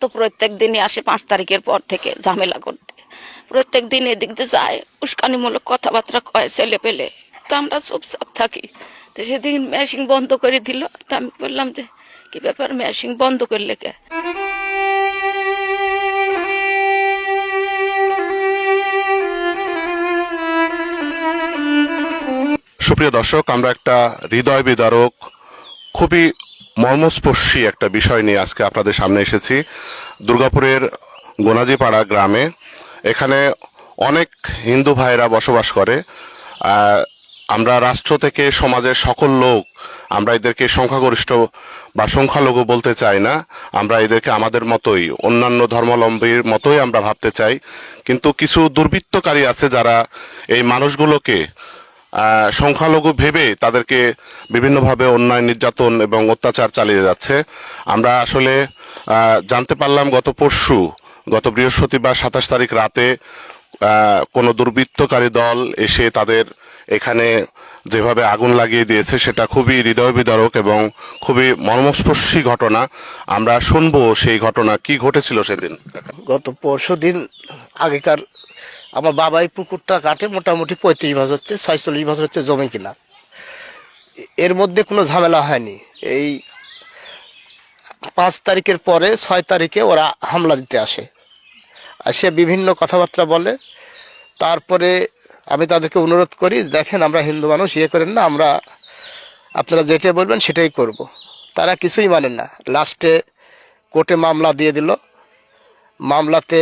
তো প্রত্যেক দিনই আসে পাঁচ তারিখের পর থেকে ঝামেলা করতে। প্রত্যেক দিন এদিক দিয়ে যায়, উস্কানিমূলক কথাবার্তা কয় ছেলে পেলে। তো আমরা চুপচাপ থাকি। তো সেদিন মেশিন বন্ধ করে দিল। তা আমি বললাম যে, কি ব্যাপার মেশিন বন্ধ করলে কে? সুপ্রিয় দর্শক, আমরা একটা হৃদয় বিদারক, খুবই মর্মস্পর্শী একটা বিষয় নিয়ে আজকে আপনাদের সামনে এসেছি। দুর্গাপুরের গোনাজিপাড়া গ্রামে। এখানে অনেক হিন্দু ভাইরা বসবাস করে। আমরা রাষ্ট্র থেকে সমাজের সকল লোক, আমরা এদেরকে সংখ্যাগরিষ্ঠ বা সংখ্যালঘু বলতে চাই না। আমরা এদেরকে আমাদের মতোই, অন্যান্য ধর্মাবলম্বীর মতোই আমরা ভাবতে চাই। কিন্তু কিছু দুর্বৃত্তকারী আছে যারা এই মানুষগুলোকে সংখ্যালঘু ভেবে তাদেরকে বিভিন্নভাবে অন্যায়, নির্যাতন এবং অত্যাচার চালিয়ে যাচ্ছে। আমরা আসলে জানতে পারলাম গত পরশু, গত বৃহস্পতিবার সাতাশ তারিখ রাতে কোনো দুর্বৃত্তকারী দল এসে তাদের এখানে যেভাবে আগুন লাগিয়ে দিয়েছে সেটা খুবই হৃদয় বিদারক এবং খুবই মর্মস্পর্শী ঘটনা। আমরা শুনব সেই ঘটনা, কি ঘটেছিল সেদিন? গত পরশু দিন আগেকার আমার বাবাই পুকুরটা কাটে, মোটামুটি পঁয়ত্রিশ বছর হচ্ছে, ছয়চল্লিশ বছর হচ্ছে জমি কিনা। এর মধ্যে কোনো ঝামেলা হয়নি। এই পাঁচ তারিখের পরে ছয় তারিখে ওরা হামলা দিতে আসে। আসে বিভিন্ন কথাবার্তা বলে। তারপরে আমি তাদেরকে অনুরোধ করি, দেখেন আমরা হিন্দু মানুষ ইয়ে করেন না, আমরা আপনারা যেটা বলবেন সেটাই করব। তারা কিছুই মানেন না। লাস্টে কোর্টে মামলা দিয়ে দিল। মামলাতে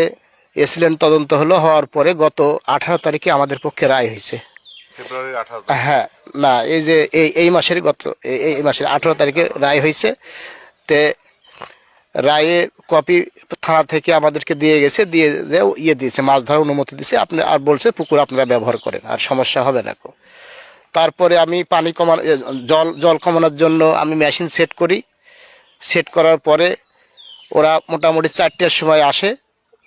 এসিলেন্ট তদন্ত হলো হওয়ার পরে গত আঠারো তারিখে আমাদের পক্ষে রায় হয়েছে। হ্যাঁ না এই যে এই এই মাসের গত এই- এই মাসের আঠারো তারিখে রায় হয়েছে। তে রায়ের কপি থানা থেকে আমাদেরকে দিয়ে গেছে দিয়ে যে ইয়ে দিয়েছে মাছ ধরার অনুমতি দিয়েছে। আপনি আর বলছে পুকুর আপনারা ব্যবহার করেন আর সমস্যা হবে না কো। তারপরে আমি পানি কমানো জল জল কমানোর জন্য আমি মেশিন সেট করি। সেট করার পরে ওরা মোটামুটি চারটের সময় আসে।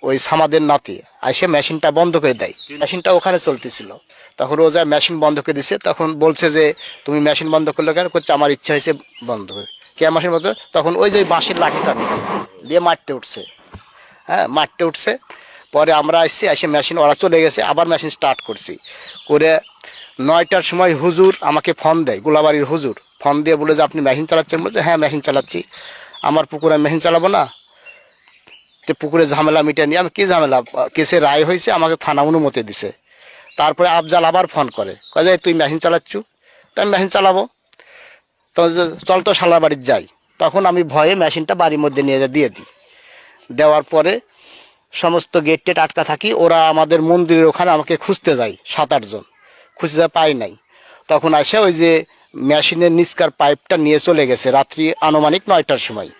ওই সামাদের নাতি এসে মেশিনটা বন্ধ করে দেয়। মেশিনটা ওখানে চলতেছিল। তখন ও যা মেশিন বন্ধ করে দিছে, তখন বলছে যে, তুমি মেশিন বন্ধ করলে কেন? করছে আমার ইচ্ছা হয়েছে বন্ধ করে। কে মেশিন বন্ধ তখন ওই যে বাঁশের লাঠিটা দিছে, দিয়ে মারতে উঠছে। হ্যাঁ মারতে উঠছে। পরে আমরা আসছি এসে মেশিন, ওরা চলে গেছে, আবার মেশিন স্টার্ট করছি। করে নয়টার সময় হুজুর আমাকে ফোন দেয়, গোলাবাড়ির হুজুর। ফোন দিয়ে বলে যে, আপনি মেশিন চালাচ্ছেন? বলছে হ্যাঁ মেশিন চালাচ্ছি। আমার পুকুরে মেশিন চালাবো না? তো পুকুরে ঝামেলা মিটে নিয়ে আমি কি ঝামেলা? কেসে রায় হয়েছে, আমাকে থানা অনুমতি দিছে। তারপরে আফজাল আবার ফোন করে। কয়ে যে, তুই মেশিন চালাচ্ছু? তো আমি মেশিন চালাবো। তো চল তো শালার বাড়ির যাই। তখন আমি ভয়ে মেশিনটা বাড়ির মধ্যে নিয়ে যা দিয়ে দিই। দেওয়ার পরে সমস্ত গেট টেট আটকা থাকি। ওরা আমাদের মন্দিরের ওখানে আমাকে খুঁজতে যায়, সাত আটজন খুঁজতে যায়, পাই নাই। তখন আসে ওই যে মেশিনের নিষ্কার পাইপটা নিয়ে চলে গেছে, রাত্রি আনুমানিক নয়টার সময়।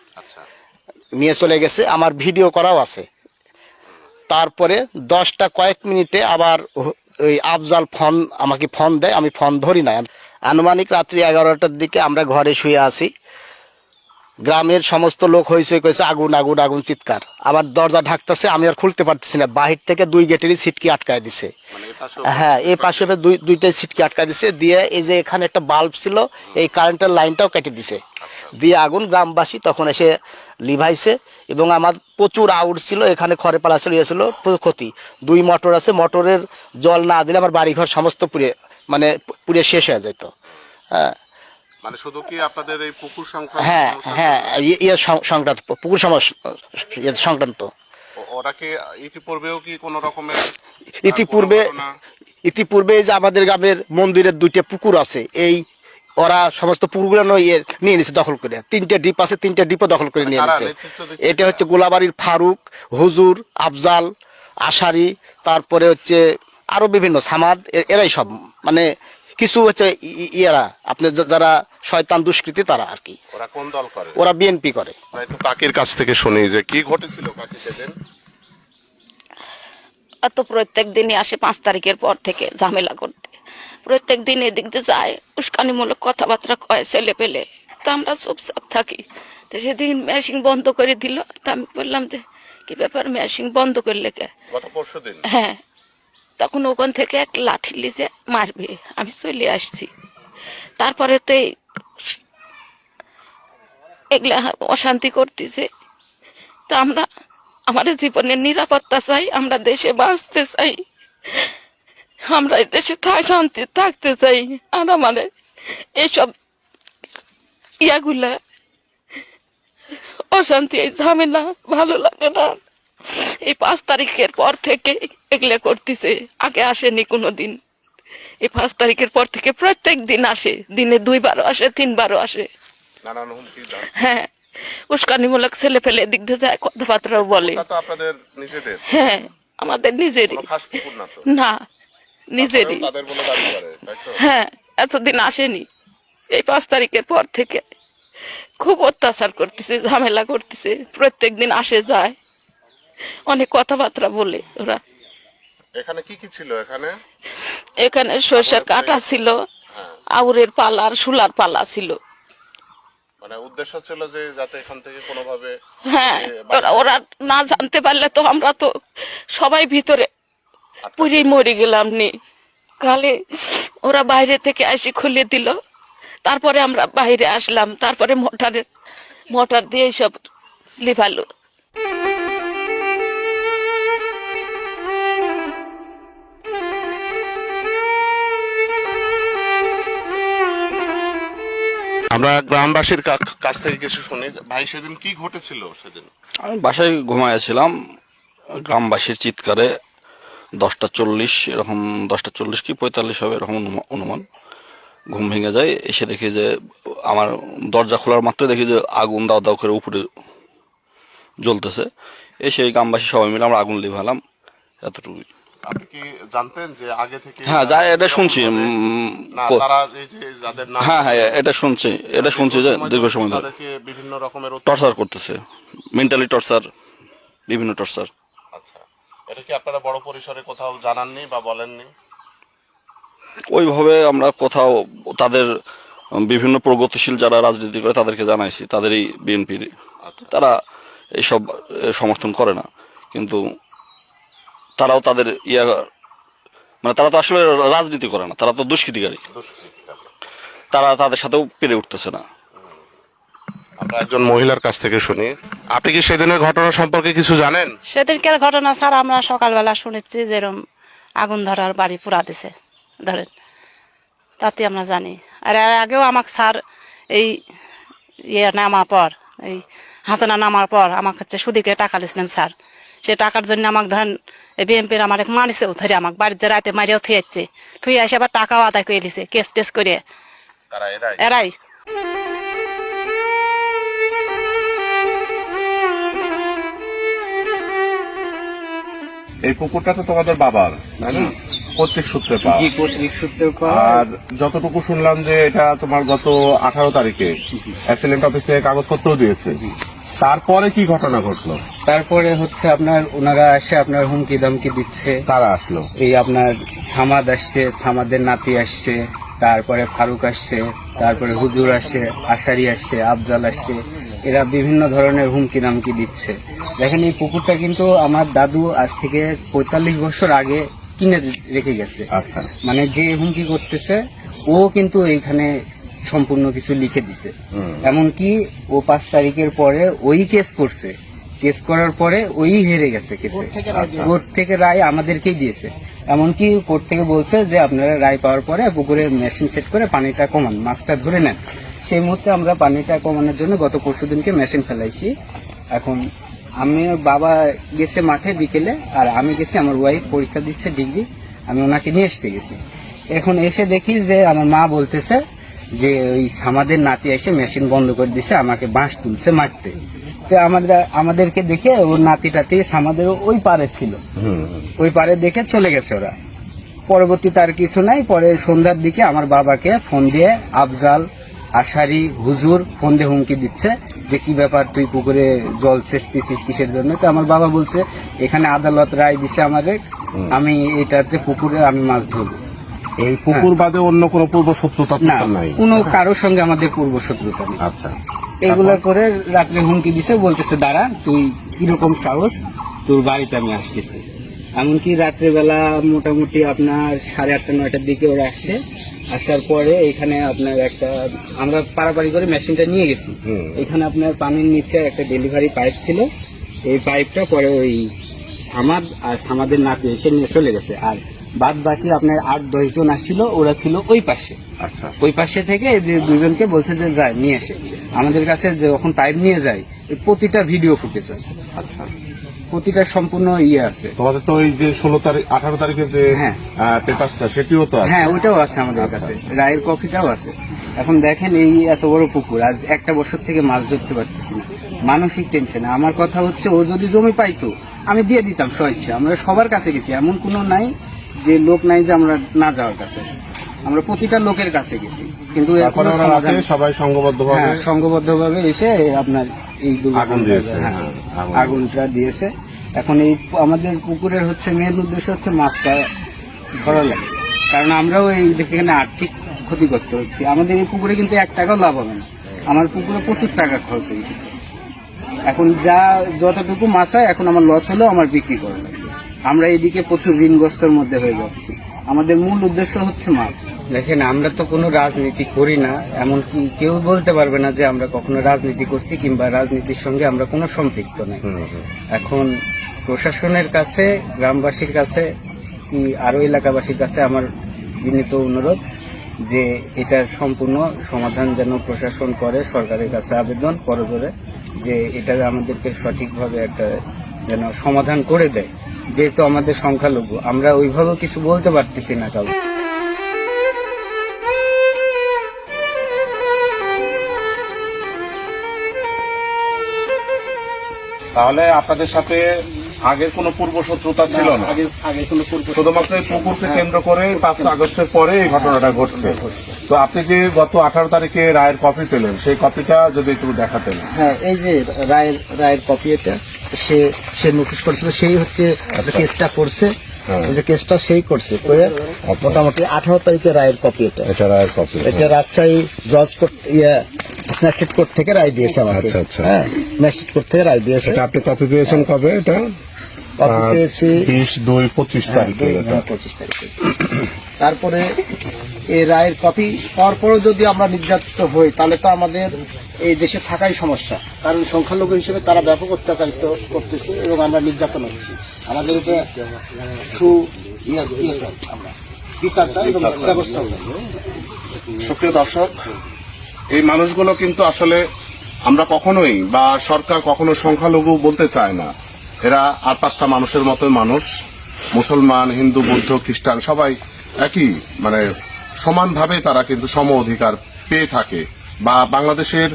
নিয়ে চলে গেছে, আমার ভিডিও করাও আছে। তারপরে দশটা কয়েক মিনিটে আবার ওই আফজাল ফোন, আমাকে ফোন দেয়, আমি ফোন ধরি না আনুমানিক রাত্রি এগারোটার দিকে আমরা ঘরে শুয়ে আছি। গ্রামের সমস্ত লোক হয়েছে কয়েছে আগুন আগুন আগুন চিৎকার। আবার দরজা ঢাকতেছে আমি আর খুলতে পারতেছি না। বাহির থেকে দুই গেটেরই সিটকি আটকায় দিছে। মানে হ্যাঁ এই পাশে দুই দুইটাই সিটকে আটকা দিছে। দিয়ে এই যে এখানে একটা বাল্ব ছিল এই কারেন্টের লাইনটাও কেটে দিছে। দিয়ে আগুন গ্রামবাসী তখন এসে লিভাইছে এবং আমার প্রচুর আউট ছিল এখানে খড়ে পালা ছিল ইয়ে ছিল ক্ষতি। দুই মোটর আছে মোটরের জল না দিলে আমার বাড়িঘর সমস্ত পুড়ে মানে পুড়ে শেষ হয়ে যেত হ্যাঁ মানে শুধু কি আপনাদের এই পুকুর সংখ্যা হ্যাঁ হ্যাঁ ইয়ে- ইয়ে সংক্রান্ত পুকুর সমস্যা ইয়ে সংক্রান্ত। ওরা কি ইতিপূর্বেও কি কোনো রকমের ইতিপূর্বে ইতিপূর্বে যে আমাদের গ্রামের মন্দিরের দুইটা পুকুর আছে এই ওরা সমস্ত পুকুরগুলো নিয়ে নিছে দখল করে। তিনটে ডিপ আছে তিনটে ডিপও দখল করে নিয়ে দিচ্ছে এটা হচ্ছে গোলাবাড়ির ফারুক হুজুর আফজাল আশারি তারপরে হচ্ছে আরও বিভিন্ন সামাদ এরাই সব। মানে কিছু হচ্ছে ইয়েরা আপনি যারা শয়তান দুষ্কৃতি তারা আর কি। ওরা কোন দল করে? ওরা বিএনপি করে। কাকির কাছ থেকে শুনি যে কি ঘটেছিল কাকি সেদিন আর তো প্রত্যেক দিনই আসে পাঁচ তারিখের পর থেকে ঝামেলা করতে। প্রত্যেক দিন এদিক দিয়ে যায় উস্কানিমূলক কথাবার্তা কয় ছেলে পেলে। তো আমরা চুপচাপ থাকি। তো সেদিন মেশিন বন্ধ করে দিল। তা আমি বললাম যে কি ব্যাপার মেশিন বন্ধ করলে কে? গত পরশু দিন হ্যাঁ। তখন ওখান থেকে এক লাঠি লিজে মারবে। আমি চলে আসছি। তারপরে তো এগুলা অশান্তি করতেছে। তা আমরা আমাদের জীবনের নিরাপত্তা চাই, আমরা দেশে বাঁচতে চাই। আমরা এই দেশে শান্তি থাকতে চাই। আর আমাদের এইসব ইয়াগুলা অশান্তি এই ঝামেলা ভালো লাগে না। এই পাঁচ তারিখের পর থেকে এগুলো করতেছে। আগে আসেনি কোনো দিন এই পাঁচ তারিখের পর থেকে প্রত্যেক দিন আসে। দিনে দুইবারও আসে তিনবারও আসে। হ্যাঁ উস্কানিমূলক ছেলে ফেলে এদিক দিয়ে যায় কথাবার্তাও বলে। হ্যাঁ আমাদের নিজেরই। না নিজেরই। হ্যাঁ এতদিন আসেনি। এই পাঁচ তারিখের পর থেকে খুব অত্যাচার করতেছে ঝামেলা করতেছে। প্রত্যেক দিন আসে যায়। অনেক কথাবার্তা বলে ওরা। এখানে কি কি ছিল এখানে? এখানে সর্ষের কাটা ছিল হ্যাঁ। আউরের পালা আর শুলার পালা ছিল। মানে উদ্দেশ্য ছিল যে যাতে এখান থেকে কোনোভাবে হ্যাঁ ওরা না জানতে পারলে তো আমরা তো সবাই ভিতরে পুরে মরে গেলাম নি। কালে ওরা বাইরে থেকে এসে খুলে দিল। তারপরে আমরা বাইরে আসলাম। তারপরে মোটরের মোটর দিয়ে সব লিভালো। আমরা গ্রামবাসীর কাছ থেকে কিছু শুনি। ভাই, সেদিন কি ঘটেছিল সেদিন? আমি বাসায় ঘুমাইছিলাম গ্রামবাসীর চিৎকারে দশটা চল্লিশ এরকম, দশটা চল্লিশ কি পঁয়তাল্লিশ হবে এরকম অনুমা- অনুমান। ঘুম ভেঙে যায়, এসে দেখি যে আমার দরজা খোলার মাত্র দেখি যে আগুন দাও দাও করে উপরে জ্বলতেছে। এসে গ্রামবাসী সবাই মিলে আমরা আগুন লিভালাম, এতটুকুই। আপনি কি জানতেন যে আগে থেকে হ্যাঁ যাই এটা শুনছি না তারা এই যে যাদের নাম হ্যাঁ হ্যাঁ এটা শুনছি এটা শুনছি যে দীর্ঘ সময় ধরে। তাদেরকে বিভিন্ন রকমের টর্চার করতেছে মেন্টালি টর্চার বিভিন্ন টর্চার। আচ্ছা এটা কি আপনারা বড় পরিসরে কোথাও জানাননি বা বলেননি? ওইভাবে আমরা কোথাও তাদের বিভিন্ন প্রগতিশীল যারা রাজনীতি করে তাদেরকে জানাইছি তাদেরই বিএনপির। আচ্ছা। তারা এইসব সমর্থন করে না। কিন্তু তারাও তাদের ইয়া মানে তারা তো আসলে রাজনীতি করে না তারা তো দুষ্কৃতিকারী। দুষ্কৃতিকারী। তারা তাদের সাথেও পেরে উঠতেছে না। আমরা একজন মহিলার কাছ থেকে শুনি। আপনি কি সেদিনের ঘটনা সম্পর্কে কিছু জানেন? সেদিনকার ঘটনা স্যার আমরা সকালবেলা শুনেছি যেরম আগুন ধরার বাড়ি পুরা দিছে ধরেন। তাতে আমরা জানি। আর আগেও আমাকে স্যার এই ইয়ে নামার পর এই হাসানা নামার পর আমাকে হচ্ছে সুদিকে টাকা দিয়েছিলেন স্যার। সে টাকার জন্য আমাকে ধরেন বিএমপির আমার এক ধরে আমাকে বাড়িতে রাতে মারিয়েও থুয়ে যাচ্ছে থুয়ে এসে আবার টাকাও আদায় করে দিছে কেস টেস করে এরাই? এরাই। এই পুকুরটা তো তোমাদের বাবার তাই না প্রত্যেক সূত্রে পাওয়া। জি কর্তৃক সূত্রে আর যতটুকু শুনলাম যে এটা তোমার গত আঠারো তারিখে অ্যাক্সিডেন্ট অফিস থেকে কাগজপত্র দিয়েছে। তারপরে কি ঘটনা ঘটলো? তারপরে হচ্ছে আপনার ওনারা এসে আপনার হুমকি দমকি দিচ্ছে। তারা আসলো? এই আপনার সামাদ আসছে সামাদের নাতি আসছে তারপরে ফারুক আসছে তারপরে হুজুর আসছে আশারি আসছে আফজাল আসছে এরা বিভিন্ন ধরনের হুমকি দামকি দিচ্ছে। দেখেন এই পুকুরটা কিন্তু আমার দাদু আজ থেকে পঁয়তাল্লিশ বছর আগে কিনে রেখে গেছে। আচ্ছা। মানে যে হুমকি করতেছে ও কিন্তু এইখানে সম্পূর্ণ কিছু লিখে দিছে। এমনকি ও পাঁচ তারিখের পরে ওই কেস করছে। কেস করার পরে ওই হেরে গেছে কেসে। কোর্ট থেকে রায় আমাদেরকেই দিয়েছে। এমনকি কোর্ট থেকে বলছে যে আপনারা রায় পাওয়ার পরে পুকুরে মেশিন সেট করে পানিটা কমান মাছটা ধরে নেন। সেই মুহূর্তে আমরা পানিটা কমানোর জন্য গত পরশু দিনকে মেশিন ফেলাইছি। এখন আমি বাবা গেছে মাঠে বিকেলে আর আমি গেছি আমার ওয়াইফ পরীক্ষা দিচ্ছে ডিগ্রি আমি ওনাকে নিয়ে আসতে গেছি। এখন এসে দেখি যে আমার মা বলতেছে যে ওই সামাদের নাতি এসে মেশিন বন্ধ করে দিছে আমাকে বাঁশ তুলছে মারতে। তো আমাদের আমাদেরকে দেখে ওর নাতি টাতি সামাদের ওই পারে ছিল। ওই পারে দেখে চলে গেছে ওরা। পরবর্তী তার কিছু নাই পরে সন্ধ্যার দিকে আমার বাবাকে ফোন দিয়ে আফজাল আশারি হুজুর ফোন দিয়ে হুমকি দিচ্ছে যে কি ব্যাপার তুই পুকুরে জল সেচতেছিস কিসের জন্য? তো আমার বাবা বলছে এখানে আদালত রায় দিছে আমাদের আমি এটাতে পুকুরে আমি মাছ ধরবো। এই পুকুর বাদে অন্য কোনো পূর্ব শত্রুতা নাই। কোনো কারোর সঙ্গে আমাদের পূর্ব শত্রুতা নেই। আচ্ছা। এগুলো করে রাত্রে হুমকি দিছে বলতেছে দাঁড়া তুই কীরকম সাহস? তোর বাড়িতে আমি আসতেছি। এমনকি রাত্রেবেলা মোটামুটি আপনার সাড়ে আটটা নয়টার দিকে ওরা আসছে। আসার পরে এখানে আপনার একটা আমরা পারাপারি করে মেশিনটা নিয়ে গেছি। এখানে আপনার পানির নিচে একটা ডেলিভারি পাইপ ছিল। এই পাইপটা পরে ওই সামাদ আর সামাদের নাতি এসে নিয়ে চলে গেছে। আর বাদ বাকি আপনার আট দশ জন আসছিল ওরা ছিল ওই পাশে। আচ্ছা। ওই পাশে থেকে দুজনকে বলছে যে যায় নিয়ে আসে। আমাদের কাছে যখন পাইপ নিয়ে যায় প্রতিটা ভিডিও ফুটেজ আছে। আচ্ছা। প্রতিটা সম্পূর্ণ ইয়ে আছে। তোমাদের তো ওই যে ষোলো তারিখ আঠারো তারিখে যে হ্যাঁ। পেপারটা সেটিও তো হ্যাঁ ওইটাও আছে আমাদের কাছে। রায়ের কপিটাও আছে। এখন দেখেন এই এত বড় পুকুর আজ একটা বছর থেকে মাছ ধরতে পারতেছি না। মানসিক টেনশনে আমার কথা হচ্ছে ও যদি জমি পাইতো আমি দিয়ে দিতাম স্বেচ্ছা আমরা সবার কাছে গেছি এমন কোনো নাই যে লোক নাই যে আমরা না যাওয়ার কাছে। আমরা প্রতিটা লোকের কাছে গেছি। কিন্তু সবাই সংঘবদ্ধভাবে হ্যাঁ সংঘবদ্ধভাবে এসে আপনার এই দুর্ঘটনাটা- আগুন দিয়েছে, হ্যাঁ, হ্যাঁ, আগুন। আগুনটা দিয়েছে। এখন এই আমাদের পুকুরের হচ্ছে মেন উদ্দেশ্য হচ্ছে মাছটা ধরা লাগে। কারণ আমরাও এই এখানে আর্থিক ক্ষতিগ্রস্ত হচ্ছি। আমাদের এই পুকুরে কিন্তু এক টাকাও লাভ হবে না। আমার পুকুরে প্রচুর টাকা খরচ হয়ে গেছে। এখন যা যতটুকু মাছ হয় এখন আমার লস হলেও আমার বিক্রি করা লাগবে আমরা এদিকে প্রচুর ঋণগ্রস্তর মধ্যে হয়ে যাচ্ছি। আমাদের মূল উদ্দেশ্য হচ্ছে মাছ। দেখেন আমরা তো কোনো রাজনীতি করি না এমনকি কেউ বলতে পারবে না যে আমরা কখনো রাজনীতি করছি কিংবা রাজনীতির সঙ্গে আমরা কোনো সম্পৃক্ত নাই। এখন প্রশাসনের কাছে গ্রামবাসীর কাছে কি আরও এলাকাবাসীর কাছে আমার বিনীত অনুরোধ যে এটার সম্পূর্ণ সমাধান যেন প্রশাসন করে সরকারের কাছে আবেদন করে করে যে এটা আমাদেরকে সঠিকভাবে একটা যেন সমাধান করে দেয়। যেহেতু আমাদের সংখ্যালঘু আমরা ওইভাবে কিছু বলতে পারতেছি না কাউকে। তাহলে আপনাদের সাথে আগের কোনো পূর্ব শত্রুতা ছিল না? আগে আগে কোনো পূর্ব শুধুমাত্র এই পুকুরকে কেন্দ্র করে পাঁচ আগস্টের পরে এই ঘটনাটা ঘটছে। তো আপনি যে গত আঠারো তারিখে রায়ের কপি পেলেন? সেই কপিটা যদি একটু দেখাতেন। হ্যাঁ এই যে রায়ের রায়ের কপি এটা। সে সে নোটিশ করেছিল সেই হচ্ছে কেসটা করছে। হ্যাঁ। এই যে কেসটা সেই করছে করে মোটামুটি আঠারো তারিখে রায়ের কপি এটা। এটা রায়ের কপি এটা রাজশাহী জজ কোর্ট ইয়ে ম্যাজিস্ট্রেট কোর্ট থেকে রায় দিয়েছে আমাকে। আচ্ছা, আচ্ছা। হ্যাঁ ম্যাজিস্ট্রেট কোর্ট থেকে রায় দিয়েছে। এটা আপনি কপি পেয়েছেন কবে এটা? কপি পেয়েছি। বিশ দুই পঁচিশ হ্যাঁ, তারিখে হ্যাঁ, পঁচিশ তারিখে। তারপরে এই রায়ের কপি পাওয়ার পরেও যদি আমরা নির্যাতিত হই তাহলে তো আমাদের এই দেশে থাকাই সমস্যা। কারণ সংখ্যালঘু হিসেবে তারা ব্যাপক অত্যাচারিত করতেছে এবং আমরা নির্যাতন হচ্ছি। আমাদের এটা সু ইয়ে ইয়ে বিচার চাই এবং ব্যবস্থা চাই। সুপ্রিয় দর্শক, এই মানুষগুলো কিন্তু আসলে আমরা কখনোই বা সরকার কখনো সংখ্যালঘু বলতে চায় না। এরা আর পাঁচটা মানুষের মতো মানুষ। মুসলমান, হিন্দু, বৌদ্ধ, খ্রিস্টান সবাই একই মানে সমানভাবে তারা কিন্তু সম অধিকার পেয়ে থাকে। বা বাংলাদেশের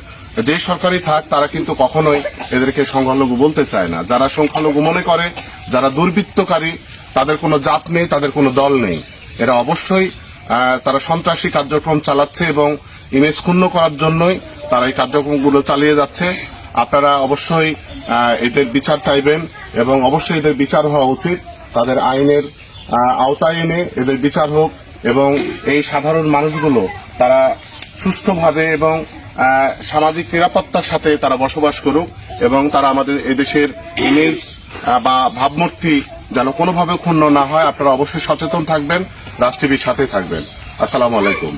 যে সরকারই থাক, তারা কিন্তু কখনোই এদেরকে সংখ্যালঘু বলতে চায় না। যারা সংখ্যালঘু মনে করে, যারা দুর্বৃত্তকারী, তাদের কোনো জাত নেই, তাদের কোনো দল নেই। এরা অবশ্যই তারা সন্ত্রাসী কার্যক্রম চালাচ্ছে এবং ইমেজ ক্ষুণ্ণ করার জন্যই তারা এই কার্যক্রমগুলো চালিয়ে যাচ্ছে। আপনারা অবশ্যই এদের বিচার চাইবেন এবং অবশ্যই এদের বিচার হওয়া উচিত। তাদের আইনের আওতায় এনে এদের বিচার হোক এবং এই সাধারণ মানুষগুলো, তারা সুষ্ঠুভাবে এবং সামাজিক নিরাপত্তার সাথে তারা বসবাস করুক এবং তারা আমাদের এদেশের ইমেজ বা ভাবমূর্তি যেন কোনোভাবে ক্ষুণ্ণ না হয়, আপনারা অবশ্যই সচেতন থাকবেন রাজ সাথে থাকবেন। আসসালামু আলাইকুম।